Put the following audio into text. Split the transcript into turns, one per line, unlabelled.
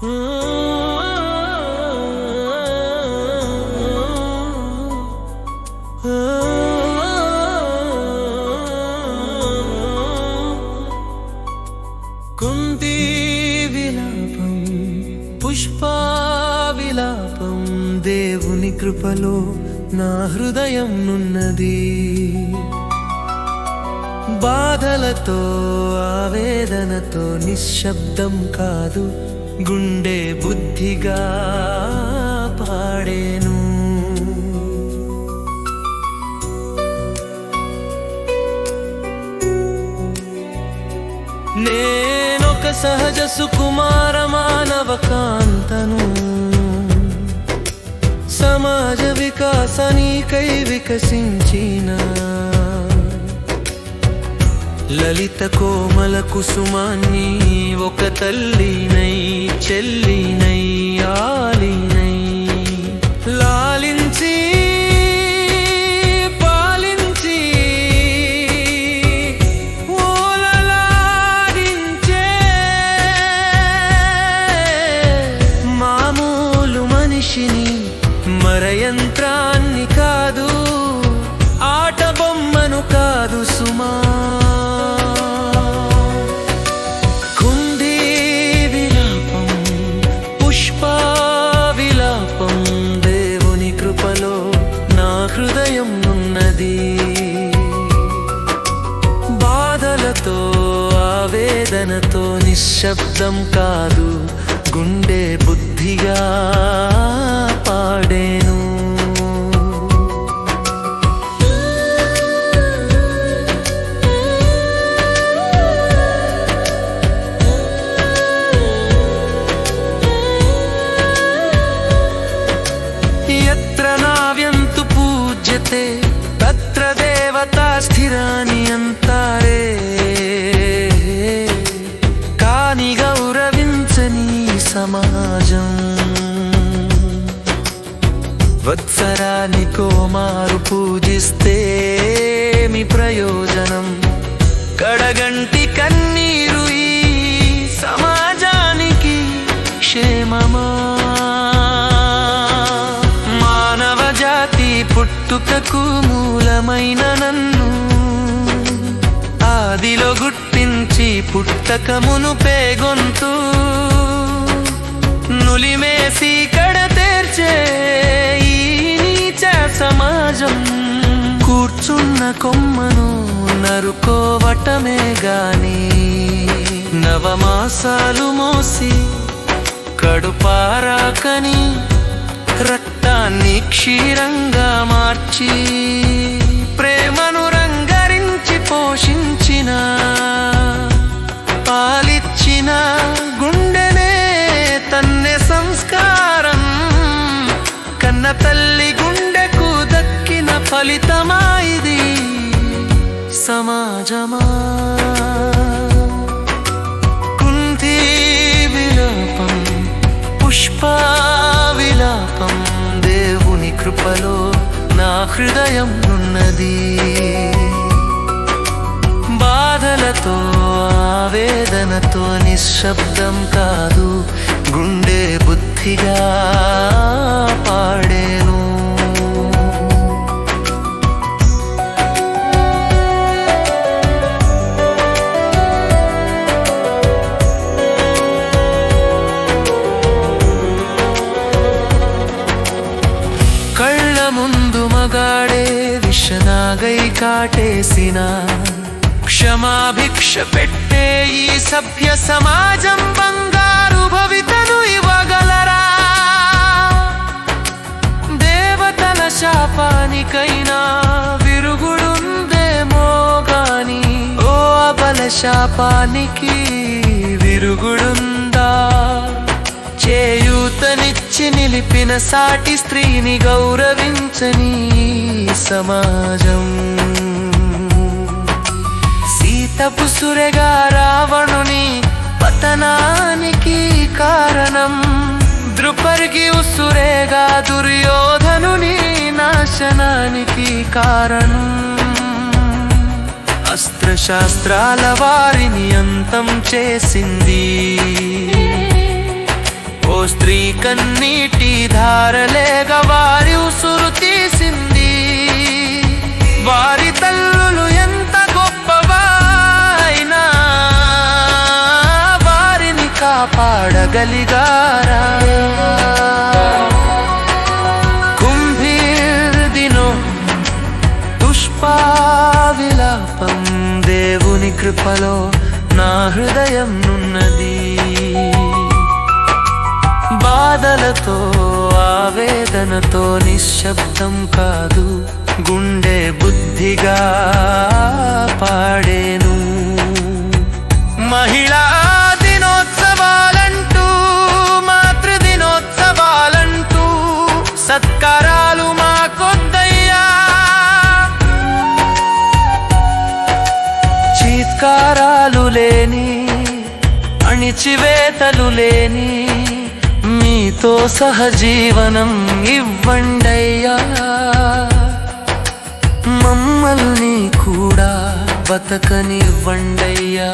కుంతి విలాపం పుష్పా విలాపం దేవుని కృపలో నా హృదయం నున్నది. బాధలతో ఆవేదనతో నిశ్శబ్దం కాదు. గుండె బుద్ధిగా పాడేను. నేనొక సహజ సుకుమార మానవ కాంతను. సమాజ వికాసనీకై వికసించినా లలిత కోమల కుసుమాన్ని ఒక తల్లినై చెల్లినై ఆలినై. అర్థం కాదు. మీ ప్రయోజనం. కడగంటి కన్నీరు ఈ సమాజానికి క్షేమమా? మానవ జాతి పుట్టుకకు మూలమైన నన్ను. ఆదిలో గుర్తించి పుట్టకమును పేగొంతు. నులిమేసి కడ చిన్న కొమ్మను నరుకోవటమే గాని నవమాసాలు మోసి కడుపారాకని రక్తాన్ని క్షీరంగా మార్చి ప్రేమను రంగరించి పోషించినా సమాజమా? కుంతి విలాపం పుష్పా విలాపం దేవుని కృపలో నా హృదయం ఉన్నది బాధలతో ఆవేదనతో నిశ్శబ్దం కాదు గుండె బుద్ధిగా. విషనాగై కాటేసిన క్షమాభిక్ష పెట్టే ఈ సభ్య సమాజం బంగారు భవితను ఇవ్వగలరా? దేవతల శాపానికైనా విరుగుడుందేమో గాని ఓ అబల శాపానికి విరుగుడుంది యూతనిచ్చి నిలిపిన సాటి స్త్రీని గౌరవించని సమాజం. సీతపు సురెగా రావణుని పతనానికి కారణం ద్రుపర్గి ఉసురేగా దుర్యోధనుని నాశనానికి కారణం. అస్త్రశాస్త్రాల వారిని అంతం చేసింది. స్త్రీ కన్నీటి ధారలేగ వారి ఉసురు తీసింది. వారి తల్లులు ఎంత గొప్పవాయినా వారిని కాపాడగలిగారా? కుంభీర్ దినో పుష్పావిలాపం దేవుని కృపలో నా హృదయం నున్నది. బాధలతో ఆవేదనతో నిశ్శబ్దం కాదు. గుండె బుద్ధిగా పాడేను. మహిళా దినోత్సవాలంటూ మాతృ దినోత్సవాలంటూ సత్కారాలు మా కొద్దయ్యా చీత్కారాలు లేని అణిచివేతలు లేని నీతో సహజీవనం ఇవ్వండయ్యా. మమ్మల్ని కూడా బతకనివ్వండయ్యా.